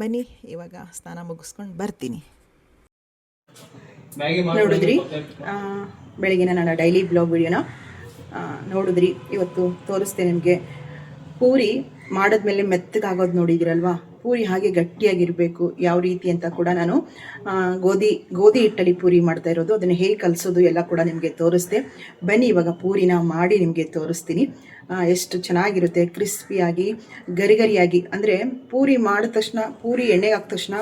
ಬನ್ನಿ, ಇವಾಗ ಸ್ನಾನ ಮುಗಿಸ್ಕೊಂಡು ಬರ್ತೀನಿ. ನೋಡಿದ್ರಿ. ಬೆಳಗಿನ ನನ್ನ ಡೈಲಿ ಬ್ಲಾಗ್ ವಿಡಿಯೋನ ನೋಡಿದ್ರಿ. ಇವತ್ತು ತೋರಿಸ್ತೇನೆ ನಿಮಗೆ. ಪೂರಿ ಮಾಡಿದ್ಮೇಲೆ ಮೆತ್ತಗಾಗೋದು ನೋಡಿದಿರಲ್ವಾ? ಪೂರಿ ಹಾಗೆ ಗಟ್ಟಿಯಾಗಿರಬೇಕು ಯಾವ ರೀತಿ ಅಂತ ಕೂಡ ನಾನು ಗೋಧಿ ಗೋಧಿ ಹಿಟ್ಟಲ್ಲಿ ಪೂರಿ ಮಾಡ್ತಾ ಇರೋದು. ಅದನ್ನು ಹೇಗೆ ಕಲಿಸೋದು ಎಲ್ಲ ಕೂಡ ನಿಮಗೆ ತೋರಿಸ್ದೆ ಬನ್ನಿ ಇವಾಗ ಪೂರಿನ ಮಾಡಿ ನಿಮಗೆ ತೋರಿಸ್ತೀನಿ. ಎಷ್ಟು ಚೆನ್ನಾಗಿರುತ್ತೆ ಕ್ರಿಸ್ಪಿಯಾಗಿ ಗರಿಗರಿಯಾಗಿ. ಅಂದರೆ ಪೂರಿ ಮಾಡಿದ ತಕ್ಷಣ ಪೂರಿ ಎಣ್ಣೆಗೆ ಹಾಕಿದ ತಕ್ಷಣ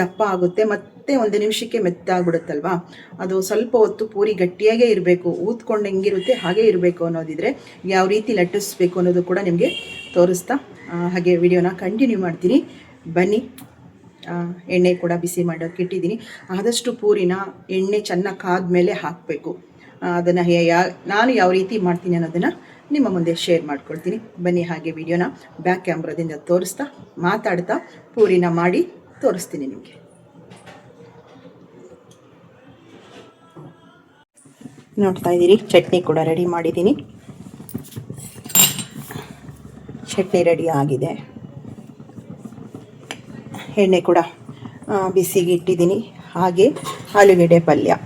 ದಪ್ಪ ಆಗುತ್ತೆ, ಮತ್ತೆ ಒಂದು ನಿಮಿಷಕ್ಕೆ ಮೆತ್ತಾಗ್ಬಿಡುತ್ತಲ್ವಾ? ಅದು ಸ್ವಲ್ಪ ಹೊತ್ತು ಪೂರಿ ಗಟ್ಟಿಯಾಗೇ ಇರಬೇಕು, ಊದ್ಕೊಂಡು ಹೆಂಗಿರುತ್ತೆ ಹಾಗೆ ಇರಬೇಕು ಅನ್ನೋದಿದ್ರೆ ಯಾವ ರೀತಿ ಲಟ್ಟಿಸ್ಬೇಕು ಅನ್ನೋದು ಕೂಡ ನಿಮಗೆ ತೋರಿಸ್ತಾ ಹಾಗೆ ವಿಡಿಯೋನ ಕಂಟಿನ್ಯೂ ಮಾಡ್ತೀನಿ. ಬನ್ನಿ ಎಣ್ಣೆ ಕೂಡ ಬಿಸಿ ಮಾಡೋಕೆ ಇಟ್ಟಿದ್ದೀನಿ. ಆದಷ್ಟು ಪೂರಿನ ಎಣ್ಣೆ ಚೆನ್ನಾಗಿ ಕಾದ್ಮೇಲೆ ಹಾಕಬೇಕು. ಅದನ್ನು ಯಾ ನಾನು ಯಾವ ರೀತಿ ಮಾಡ್ತೀನಿ ಅನ್ನೋದನ್ನು ನಿಮ್ಮ ಮುಂದೆ ಶೇರ್ ಮಾಡ್ಕೊಳ್ತೀನಿ. ಬನ್ನಿ ಹಾಗೆ ವಿಡಿಯೋನ ಬ್ಯಾಕ್ ಕ್ಯಾಮ್ರಾದಿಂದ ತೋರಿಸ್ತಾ, ಮಾತಾಡ್ತಾ, ಪೂರಿನ ಮಾಡಿ ತೋರಿಸ್ತೀನಿ ನಿಮಗೆ. ನೋಡ್ತಾ ಇದ್ದೀರಿ, ಚಟ್ನಿ ಕೂಡ ರೆಡಿ ಮಾಡಿದ್ದೀನಿ. ಚಟ್ನಿ ರೆಡಿ ಆಗಿದೆ. ಎಣ್ಣೆ ಕೂಡ ಬಿಸಿಗೆ ಇಟ್ಟಿದ್ದೀನಿ. ಹಾಗೆ ಆಲೂಗೆಡ್ಡೆ ಪಲ್ಯ.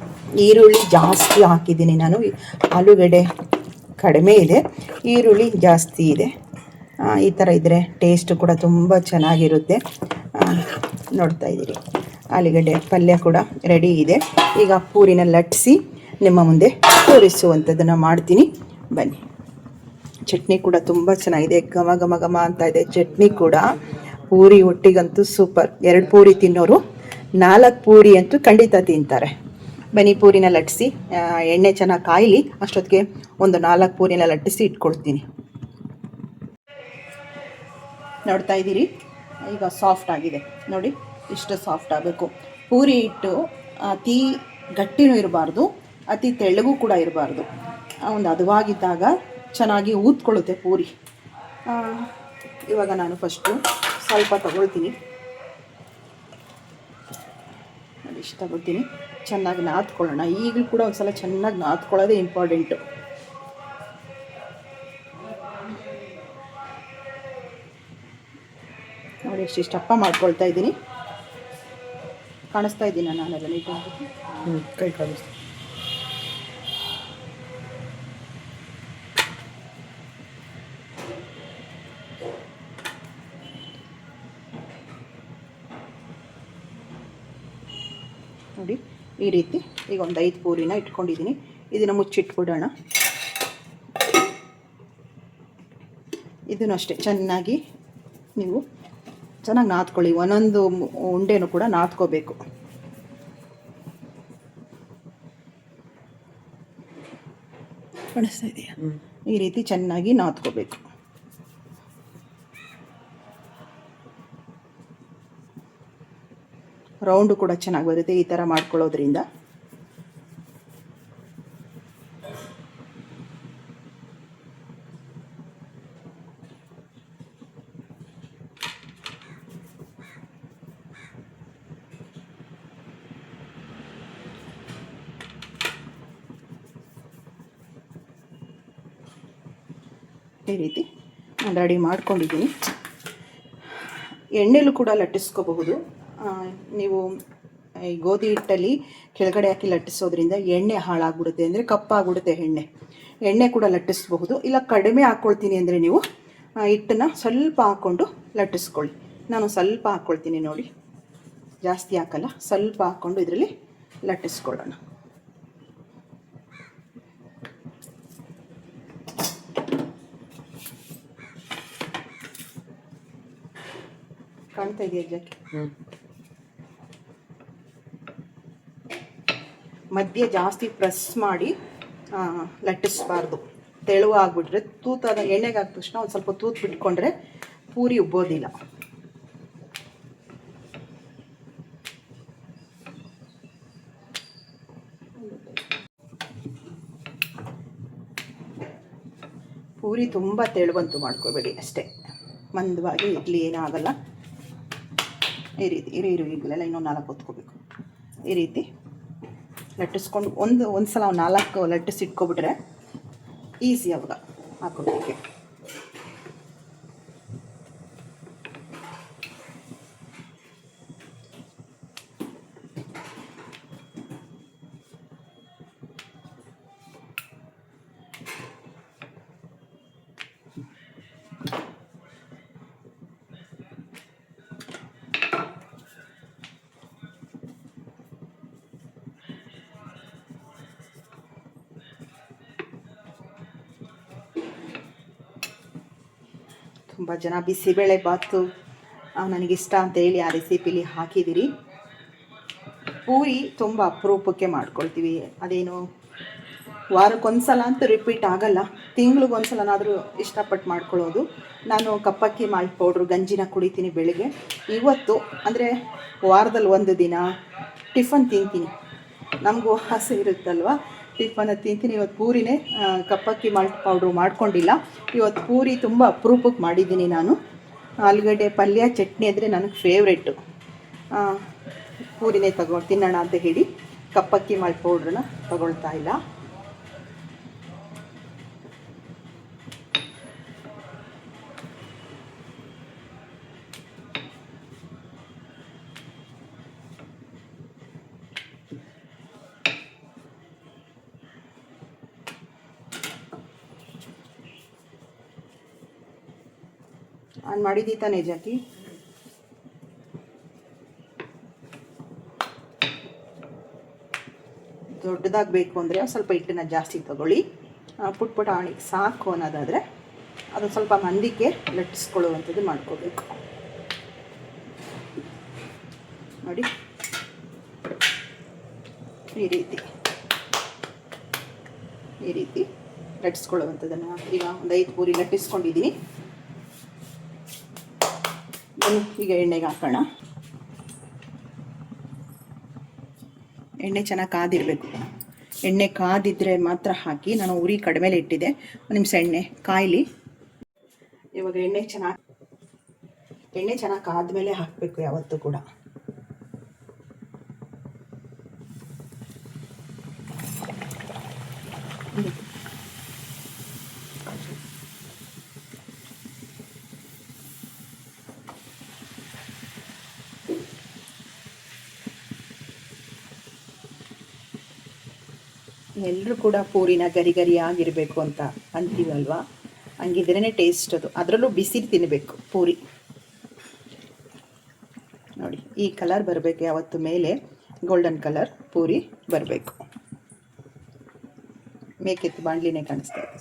ಈರುಳ್ಳಿ ಜಾಸ್ತಿ ಹಾಕಿದ್ದೀನಿ ನಾನು. ಆಲೂಗೆಡ್ಡೆ ಕಡಿಮೆ ಇದೆ, ಈರುಳ್ಳಿ ಜಾಸ್ತಿ ಇದೆ. ಈ ಥರ ಇದ್ದರೆ ಟೇಸ್ಟು ಕೂಡ ತುಂಬ ಚೆನ್ನಾಗಿರುತ್ತೆ. ನೋಡ್ತಾ ಇದ್ದೀರಿ. ಆಲೂಗಡ್ಡೆ ಪಲ್ಯ ಕೂಡ ರೆಡಿ ಇದೆ. ಈಗ ಪೂರಿನ ಲಟ್ಟಿಸಿ ನಿಮ್ಮ ಮುಂದೆ ತೋರಿಸುವಂಥದ್ದನ್ನು ಮಾಡ್ತೀನಿ. ಬನ್ನಿ. ಚಟ್ನಿ ಕೂಡ ತುಂಬ ಚೆನ್ನಾಗಿದೆ. ಘಮ ಘಮ ಘಮ ಅಂತ ಇದೆ ಚಟ್ನಿ ಕೂಡ. ಪೂರಿ ಒಟ್ಟಿಗಂತೂ ಸೂಪರ್ ಎರಡು ಪೂರಿ ತಿನ್ನೋರು ನಾಲ್ಕು ಪೂರಿ ಅಂತೂ ಖಂಡಿತ ತಿಂತಾರೆ. ಬನ್ನಿ ಪೂರಿನ ಲಟ್ಟಿಸಿ. ಎಣ್ಣೆ ಚೆನ್ನಾಗಿ ಕಾಯಲಿ ಅಷ್ಟೊತ್ತಿಗೆ ಒಂದು ನಾಲ್ಕು ಪೂರಿನ ಲಟ್ಟಿಸಿ ಇಟ್ಕೊಳ್ತೀನಿ. ನೋಡ್ತಾ ಇದ್ದೀರಿ? ಈಗ ಸಾಫ್ಟ್ ಆಗಿದೆ. ನೋಡಿ, ಇಷ್ಟು ಸಾಫ್ಟ್ ಆಗಬೇಕು. ಪೂರಿ ಹಿಟ್ಟು ಅತಿ ಗಟ್ಟಿನೂ ಇರಬಾರ್ದು, ಅತಿ ತೆಳ್ಳಗೂ ಕೂಡ ಇರಬಾರ್ದು. ಒಂದು ಹದವಾಗಿದ್ದಾಗ ಚೆನ್ನಾಗಿ ಊದ್ಕೊಳ್ಳುತ್ತೆ ಪೂರಿ. ಇವಾಗ ನಾನು ಫಸ್ಟು ಸ್ವಲ್ಪ ತಗೊಳ್ತೀನಿ. ಇಷ್ಟು ತಗೊಳ್ತೀನಿ. ಚೆನ್ನಾಗಿ ನಾದ್ಕೊಳ್ಳೋಣ. ಈಗಲೂ ಕೂಡ ಒಂದು ಸಲ ಚೆನ್ನಾಗಿ ನಾದ್ಕೊಳ್ಳೋದೇ ಇಂಪಾರ್ಟೆಂಟು ನೋಡಿ ಎಷ್ಟು ಇಷ್ಟಪ್ಪ ಮಾಡ್ಕೊಳ್ತಾ ಇದ್ದೀನಿ. ಕಾಣಿಸ್ತಾ ಇದ್ದೀನಿ ನಾನು ಅದನ್ನು? ಹ್ಞೂ ಕೈ ಕಾಣಿಸ್ತೀನಿ ನೋಡಿ ಈ ರೀತಿ ಈಗ ಒಂದು ಐದು ಪೂರಿನ ಇಟ್ಕೊಂಡಿದ್ದೀನಿ. ಇದನ್ನು ಮುಚ್ಚಿಟ್ಬಿಡೋಣ. ಇದನ್ನು ಅಷ್ಟೇ ಚೆನ್ನಾಗಿ ನೀವು ಚೆನ್ನಾಗಿ ನಾದ್ಕೊಳ್ಳಿ ಒಂದೊಂದು ಉಂಡೆನೂ ಕೂಡ ನಾದ್ಕೋಬೇಕು ಕಾಣಿಸ್ತಾ ಇದೆಯಾ? ಈ ರೀತಿ ಚೆನ್ನಾಗಿ ನಾದ್ಕೋಬೇಕು ರೌಂಡು ಕೂಡ ಚೆನ್ನಾಗಿ ಬರುತ್ತೆ ಈ ಥರ ಮಾಡ್ಕೊಳ್ಳೋದ್ರಿಂದ. ಈ ರೀತಿ ನಾನು ರೆಡಿ ಮಾಡ್ಕೊಂಡಿದ್ದೀನಿ. ಎಣ್ಣೆಲೂ ಕೂಡ ಲಟ್ಟಿಸ್ಕೋಬಹುದು. ನೀವು ಈ ಗೋಧಿ ಹಿಟ್ಟಲ್ಲಿ ಕೆಳಗಡೆ ಹಾಕಿ ಲಟ್ಟಿಸೋದ್ರಿಂದ ಎಣ್ಣೆ ಹಾಳಾಗ್ಬಿಡುತ್ತೆ ಅಂದರೆ ಕಪ್ಪಾಗ್ಬಿಡುತ್ತೆ ಎಣ್ಣೆ. ಎಣ್ಣೆ ಕೂಡ ಲಟ್ಟಿಸ್ಬಹುದು. ಇಲ್ಲ ಕಡಿಮೆ ಹಾಕ್ಕೊಳ್ತೀನಿ ಅಂದರೆ ನೀವು ಹಿಟ್ಟನ್ನ ಸ್ವಲ್ಪ ಹಾಕ್ಕೊಂಡು ಲಟ್ಟಿಸ್ಕೊಳ್ಳಿ. ನಾನು ಸ್ವಲ್ಪ ಹಾಕ್ಕೊಳ್ತೀನಿ ನೋಡಿ. ಜಾಸ್ತಿ ಹಾಕಲ್ಲ, ಸ್ವಲ್ಪ ಹಾಕ್ಕೊಂಡು ಇದರಲ್ಲಿ ಲಟ್ಟಿಸ್ಕೊಳ್ಳೋಣ. ಕಾಣ್ತಾ ಇದೆಯಾ ಜಾಕಿ ಮಧ್ಯೆ ಜಾಸ್ತಿ ಪ್ರೆಸ್ ಮಾಡಿ ಆ, ಲಟ್ಟಿಸ್ಬಾರ್ದು ತೆಳುವಾಗ್ಬಿಟ್ರೆ ತೂತಾದ ಎಣ್ಣೆಗೆ ಹಾಕಿದ ತಕ್ಷಣ ಒಂದು ಸ್ವಲ್ಪ ತೂತು ಬಿಟ್ಕೊಂಡ್ರೆ ಪೂರಿ ಉಬ್ಬೋದಿಲ್ಲ. ಪೂರಿ ತುಂಬ ತೆಳುವಂತು ಮಾಡ್ಕೋಬೇಡಿ ಅಷ್ಟೇ. ಮಂದವಾಗಿ ಇಡ್ಲಿ ಏನಾಗಲ್ಲ. ಈ ರೀತಿ, ಇರು ಇರು ಈಗಲೆಲ್ಲ ಇನ್ನೂ ನಾಲ್ಕು ಹೊತ್ಕೋಬೇಕು. ಈ ರೀತಿ ಲಟ್ಟಿಸ್ಕೊಂಡು ಒಂದು ಒಂದು ಸಲ ನಾಲ್ಕು ಲಟ್ಟಿಸ್ ಇಟ್ಕೊಬಿಟ್ರೆ ಈಸಿ ಅವಾಗ ಹಾಕೋದಕ್ಕೆ ಜನ ಬಿಸಿಬೇಳೆ ಬಾತು ನನಗಿಷ್ಟ ಅಂತ ಹೇಳಿ ಆ ರೆಸಿಪಿಲಿ ಹಾಕಿದ್ದೀರಿ ಪೂರಿ ತುಂಬ ಅಪರೂಪಕ್ಕೆ ಮಾಡ್ಕೊಳ್ತೀವಿ. ಅದೇನು ವಾರಕ್ಕೊಂದ್ಸಲ ಅಂತೂ ರಿಪೀಟ್ ಆಗಲ್ಲ. ತಿಂಗ್ಳಿಗೊಂದ್ಸಲನಾದರೂ ಇಷ್ಟಪಟ್ಟು ಮಾಡ್ಕೊಳ್ಳೋದು. ನಾನು ಕಪ್ಪಕ್ಕಿ ಮಾಲ್ಟ್ ಪೌಡ್ರು, ಗಂಜಿನ ಕುಡಿತೀನಿ ಬೆಳಿಗ್ಗೆ. ಇವತ್ತು ಅಂದರೆ ವಾರದಲ್ಲಿ ಒಂದು ದಿನ ಟಿಫನ್ ತಿಂತೀನಿ. ನಮಗೂ ಆಸೆ ಇರುತ್ತಲ್ವ? ಟಿಫನ್ ತಿಂತೀನಿ. ಇವತ್ತು ಪೂರಿನೇ ಕಪ್ಪಕ್ಕಿ ಮಾಲ್ಟ್ ಪೌಡ್ರು ಮಾಡ್ಕೊಂಡಿಲ್ಲ. ಇವತ್ತು ಪೂರಿ ತುಂಬ ಅಪರೂಪಕ್ಕೆ ಮಾಡಿದ್ದೀನಿ ನಾನು. ಆಲೂಗಡ್ಡೆ, ಪಲ್ಯ, ಚಟ್ನಿ ಅಂದರೆ ನನಗೆ ಫೇವ್ರೆಟ್ಟು ಪೂರಿನೇ ತಗೊ, ತಿನ್ನೋಣ ಅಂತ ಹೇಳಿ ಕಪ್ಪಕ್ಕಿ ಮಾಲ್ಟ್ ಪೌಡ್ರನ್ನ ತಗೊಳ್ತಾ ಇಲ್ಲ ನಾನು ಮಾಡಿದ್ದಿ ತಾನೆ ಜಾಕಿ? ದೊಡ್ಡದಾಗಿ ಬೇಕು ಅಂದರೆ ಸ್ವಲ್ಪ ಹಿಟ್ಟನ್ನ ಜಾಸ್ತಿ ತಗೊಳ್ಳಿ. ಪುಟ್ ಪುಟ ಆಣಿಗೆ ಸಾಕು ಅನ್ನೋದಾದರೆ ಅದು ಸ್ವಲ್ಪ ಮಂದಿಗೆ ಲಟ್ಟಿಸ್ಕೊಳ್ಳುವಂಥದ್ದು ಮಾಡ್ಕೋಬೇಕು. ನೋಡಿ. ಈ ರೀತಿ. ಈ ರೀತಿ ಲಟ್ಟಿಸ್ಕೊಳ್ಳುವಂಥದ್ದನ್ನು ಈಗ ಒಂದು ಐದು ಪೂರಿ ಲಟ್ಟಿಸ್ಕೊಂಡಿದ್ದೀನಿ. ಈಗ ಎಣ್ಣೆಗೆ ಹಾಕೋಣ. ಎಣ್ಣೆ ಚೆನ್ನಾಗಿ ಕಾದಿರಬೇಕು. ಎಣ್ಣೆ ಕಾದಿದ್ರೆ ಮಾತ್ರ ಹಾಕಿ ನಾನು ಉರಿ ಕಡಿಮೆಲೆ ಇಟ್ಟಿದ್ದೆ. ಒಂದು ನಿಮಿಷ ಎಣ್ಣೆ ಕಾಯಿಲಿ. ಇವಾಗ ಎಣ್ಣೆ ಚೆನ್ನಾಗಿ ಎಣ್ಣೆ ಚೆನ್ನಾಗಿ ಕಾದ್ಮೇಲೆ ಹಾಕಬೇಕು ಯಾವತ್ತೂ ಕೂಡ. ಎಲ್ಲರೂ ಕೂಡ ಪೂರಿನ ಗರಿ ಗರಿ ಆಗಿರಬೇಕು ಅಂತ ಅಂತೀವಲ್ವಾ? ಹಂಗಿದ್ರೇ ಟೇಸ್ಟ್ ಅದು. ಅದರಲ್ಲೂ ಬಿಸಿ ತಿನ್ನಬೇಕು ಪೂರಿ. ನೋಡಿ, ಈ ಕಲರ್ ಬರಬೇಕು ಯಾವತ್ತು ಮೇಲೆ ಗೋಲ್ಡನ್ ಕಲರ್ ಪೂರಿ ಬರಬೇಕು. ಮೇಕೆತ್ತು ಬಾಣಲಿನೇ ಕಾಣಿಸ್ತಾ ಇದೆ.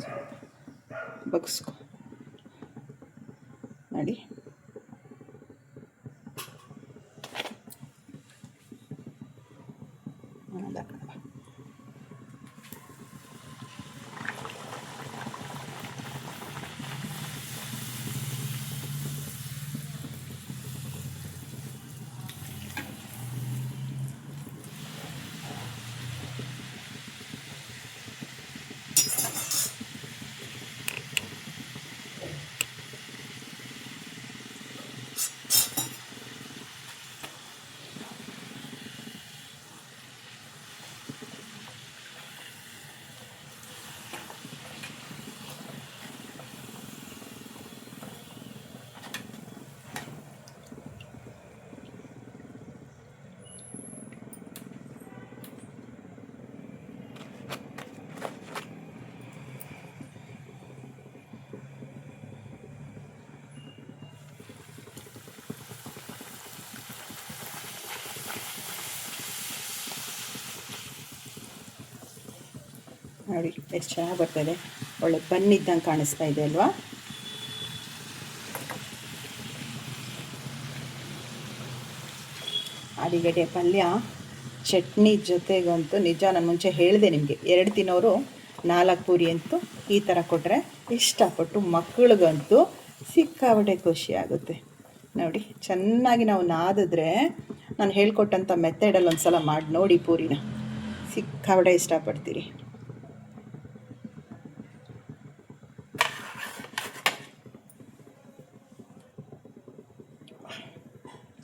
ಬಗ್ಸ್ಕೊ. ನೋಡಿ. ನೋಡಿ, ಎಷ್ಟು ಚೆನ್ನಾಗಿ ಬರ್ತದೆ. ಒಳ್ಳೆ ಬನ್ನಿದ್ದಂಗೆ ಕಾಣಿಸ್ತಾ ಇದೆ ಅಲ್ವಾ? ಆಲೂಗಡ್ಡೆ ಪಲ್ಯ, ಚಟ್ನಿ ಜೊತೆಗಂತೂ ನಿಜ ನಾನು ಮುಂಚೆ ಹೇಳಿದೆ ನಿಮಗೆ. ಎರಡು ತಿನ್ನೋರು ನಾಲ್ಕು ಪೂರಿ ಅಂತೂ ಈ ಥರ ಕೊಟ್ಟರೆ ಇಷ್ಟಪಟ್ಟು ಮಕ್ಕಳಿಗಂತೂ ಸಿಕ್ಕಾಪಟ್ಟೆ ಖುಷಿ ಆಗುತ್ತೆ. ನೋಡಿ, ಚೆನ್ನಾಗಿ ನಾವು ನಾದಿದ್ರೆ ನಾನು ಹೇಳ್ಕೊಟ್ಟಂಥ ಮೆಥಡಲ್ಲಿ ಒಂದು ಸಲ ಮಾಡಿ ನೋಡಿ ಪೂರಿನ. ಸಿಕ್ಕಾಬಡೆ ಇಷ್ಟಪಡ್ತೀರಿ.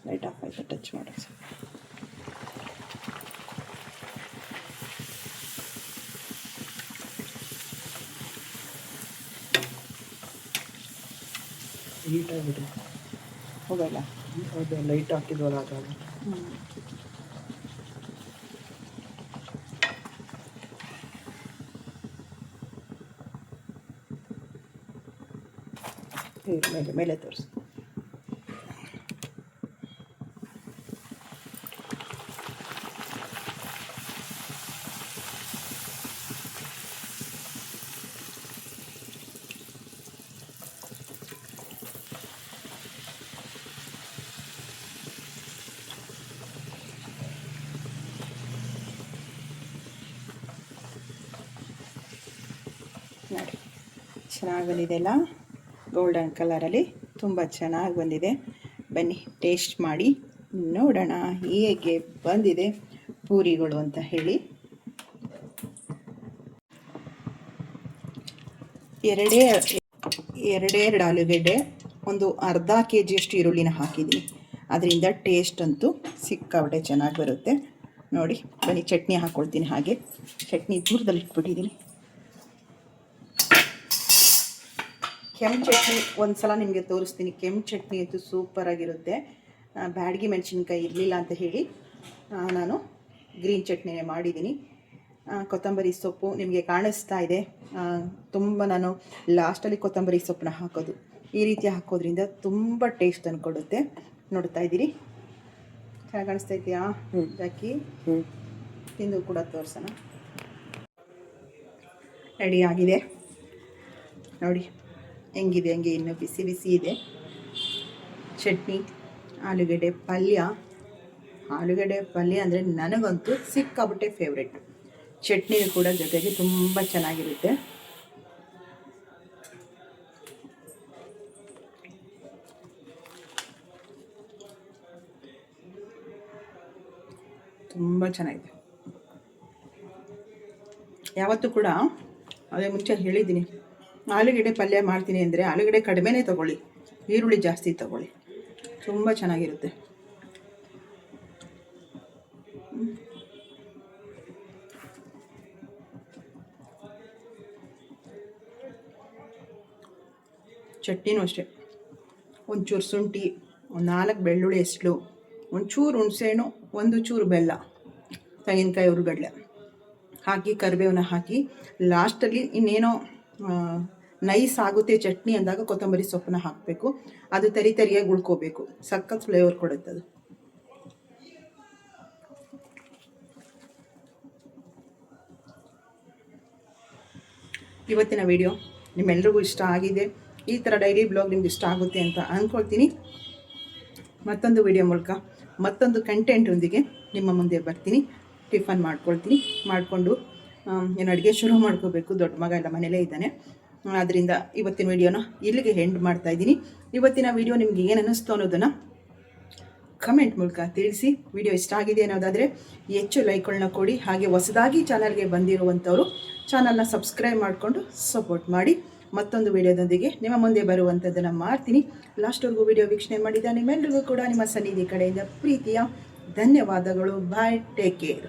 ಲೈಟ್ ಆಫ್ ಆಯಿತು ಟಚ್ ಮಾಡಿ ಹೀಟಾಗಿದೆ ಹೋಗಲ್ಲ ಹೌದು ಲೈಟ್ ಹಾಕಿದ್ವಲ್ಲ ಅದಾಗ ಮೇಲೆ ಮೇಲೆ ತೋರಿಸು ನೋಡಿ ಚೆನ್ನಾಗಿ ಬಂದಿದೆ ಅಲ್ಲ ಗೋಲ್ಡನ್ ಕಲರಲ್ಲಿ ತುಂಬ ಚೆನ್ನಾಗಿ ಬಂದಿದೆ. ಬನ್ನಿ ಟೇಸ್ಟ್ ಮಾಡಿ. ನೋಡೋಣ, ಹೇಗೆ ಬಂದಿದೆ ಪೂರಿಗಳು ಅಂತ ಹೇಳಿ. ಎರಡೇ ಎರಡೇ ಎರಡು ಆಲೂಗೆಡ್ಡೆ, ಒಂದು ಅರ್ಧ ಕೆ ಜಿಯಷ್ಟು ಈರುಳ್ಳಿನ ಹಾಕಿದ್ದೀನಿ. ಅದರಿಂದ ಟೇಸ್ಟ್ ಅಂತೂ ಸಿಕ್ಕಾಪಟ್ಟೆ ಚೆನ್ನಾಗಿ ಬರುತ್ತೆ. ನೋಡಿ, ಬನ್ನಿ, ಚಟ್ನಿ ಹಾಕ್ಕೊಳ್ತೀನಿ ಹಾಗೆ. ಚಟ್ನಿ ದೂರದಲ್ಲಿ ಇಟ್ಬಿಟ್ಟಿದ್ದೀನಿ ಕೆಂಪು ಚಟ್ನಿ ಒಂದು ಸಲ ನಿಮಗೆ ತೋರಿಸ್ತೀನಿ. ಕೆಂಪು ಚಟ್ನಿ ಅಂತೂ ಸೂಪರಾಗಿರುತ್ತೆ ಆಗಿರುತ್ತೆ. ಬ್ಯಾಡಗಿ ಮೆಣಸಿನ್ಕಾಯಿ ಇರಲಿಲ್ಲ ಅಂತ ಹೇಳಿ ನಾನು ಗ್ರೀನ್ ಚಟ್ನಿನೇ ಮಾಡಿದ್ದೀನಿ. ಕೊತ್ತಂಬರಿ ಸೊಪ್ಪು ನಿಮಗೆ ಕಾಣಿಸ್ತಾ ಇದೆ. ತುಂಬ ನಾನು ಲಾಸ್ಟಲ್ಲಿ ಕೊತ್ತಂಬರಿ ಸೊಪ್ಪನ್ನ ಹಾಕೋದು. ಈ ರೀತಿ ಹಾಕೋದ್ರಿಂದ ತುಂಬ ಟೇಸ್ಟ್ ಕೊಡುತ್ತೆ. ನೋಡ್ತಾ ಇದ್ದೀರಿ. ಚೆನ್ನಾಗಿ ಕಾಣಿಸ್ತಾ ಇದೆಯಾ? ಹಾಕಿ ತಿಂದು ಕೂಡ ತೋರಿಸೋಣ. ರೆಡಿ ಆಗಿದೆ. ನೋಡಿ. ಹೆಂಗಿದೆ, ಹಂಗೆ, ಇನ್ನು ಬಿಸಿ ಬಿಸಿ ಇದೆ. ಚಟ್ನಿ, ಆಲೂಗಡ್ಡೆ ಪಲ್ಯ. ಆಲೂಗಡ್ಡೆ ಪಲ್ಯ ಅಂದರೆ ನನಗಂತೂ ಸಿಕ್ಕಾಬಿಟ್ಟೆ ಫೇವ್ರೆಟ್ ಚಟ್ನಿ ಕೂಡ ಜೊತೆಗೆ ತುಂಬ ಚೆನ್ನಾಗಿರುತ್ತೆ. ತುಂಬ ಚೆನ್ನಾಗಿದೆ. ಯಾವತ್ತೂ ಕೂಡ ಅದೇ ಮುಂಚೆ ಹೇಳಿದ್ದೀನಿ. ಆಲೂಗಡ್ಡೆ ಪಲ್ಯ ಮಾಡ್ತೀನಿ ಅಂದರೆ ಆಲೂಗಡ್ಡೆ ಕಡಿಮೆನೇ ತೊಗೊಳ್ಳಿ. ಈರುಳ್ಳಿ ಜಾಸ್ತಿ ತೊಗೊಳ್ಳಿ. ತುಂಬ ಚೆನ್ನಾಗಿರುತ್ತೆ. ಚಟ್ನಿನೂ ಅಷ್ಟೇ. ಒಂಚೂರು ಶುಂಠಿ, ಒಂದು ನಾಲ್ಕು ಬೆಳ್ಳುಳ್ಳಿ ಎಸ್ಳು ಒಂಚೂರು ಹುಣಸೆಹಣ್ಣು, ಒಂದು ಚೂರು ಬೆಲ್ಲ, ತೆಂಗಿನಕಾಯಿ ಉರುಗಡ್ಲೆ ಹಾಕಿ, ಕರಿಬೇವನ್ನ ಹಾಕಿ ಲಾಸ್ಟಲ್ಲಿ ಇನ್ನೇನೋ ನೈಸ್ ಆಗುತ್ತೆ ಚಟ್ನಿ ಅಂದಾಗ ಕೊತ್ತಂಬರಿ ಸೊಪ್ಪನ್ನ ಹಾಕಬೇಕು. ಅದು ತರಿ ತರಿಯಾಗಿ ಉಳ್ಕೋಬೇಕು. ಸಖತ್ ಫ್ಲೇವರ್ ಕೊಡುತ್ತೆ ಅದು. ಇವತ್ತಿನ ವಿಡಿಯೋ ನಿಮ್ಮೆಲ್ರಿಗೂ ಇಷ್ಟ ಆಗಿದೆ. ಈ ಥರ ಡೈಲಿ ಬ್ಲಾಗ್ ನಿಮ್ಗೆ ಇಷ್ಟ ಆಗುತ್ತೆ ಅಂತ ಅಂದ್ಕೊಳ್ತೀನಿ ಮತ್ತೊಂದು ವಿಡಿಯೋ ಮೂಲಕ ಮತ್ತೊಂದು ಕಂಟೆಂಟೊಂದಿಗೆ ನಿಮ್ಮ ಮುಂದೆ ಬರ್ತೀನಿ. ಟಿಫನ್ ಮಾಡ್ಕೊಳ್ತೀನಿ. ಮಾಡಿಕೊಂಡು ಏನು ಅಡುಗೆ ಶುರು ಮಾಡ್ಕೋಬೇಕು. ದೊಡ್ಡ ಮಗ ಎಲ್ಲ ಮನೇಲೇ ಇದ್ದಾನೆ. ಆದ್ದರಿಂದ ಇವತ್ತಿನ ವಿಡಿಯೋನ ಇಲ್ಲಿಗೆ ಹೆಂಡ್ ಮಾಡ್ತಾ ಇದ್ದೀನಿ. ಇವತ್ತಿನ ವಿಡಿಯೋ ನಿಮಗೆ ಏನು ಅನ್ನಿಸ್ತು ಅನ್ನೋದನ್ನು ಕಮೆಂಟ್ ಮೂಲಕ ತಿಳಿಸಿ. ವಿಡಿಯೋ ಇಷ್ಟ ಆಗಿದೆ ಅನ್ನೋದಾದರೆ ಹೆಚ್ಚು ಲೈಕ್ಗಳನ್ನ ಕೊಡಿ. ಹಾಗೆ ಹೊಸದಾಗಿ ಚಾನಲ್ಗೆ ಬಂದಿರುವಂಥವರು ಚಾನಲ್ನ ಸಬ್ಸ್ಕ್ರೈಬ್ ಮಾಡಿಕೊಂಡು ಸಪೋರ್ಟ್ ಮಾಡಿ. ಮತ್ತೊಂದು ವಿಡಿಯೋದೊಂದಿಗೆ ನಿಮ್ಮ ಮುಂದೆ ಬರುವಂಥದ್ದನ್ನು ಮಾಡ್ತೀನಿ. ಲಾಸ್ಟ್ವರೆಗೂ ವಿಡಿಯೋ ವೀಕ್ಷಣೆ ಮಾಡಿದ ನಿಮ್ಮೆಲ್ಲರಿಗೂ ಕೂಡ ನಿಮ್ಮ ಸನ್ನಿಧಿ ಕಡೆಯಿಂದ ಪ್ರೀತಿಯ ಧನ್ಯವಾದಗಳು. Bye take care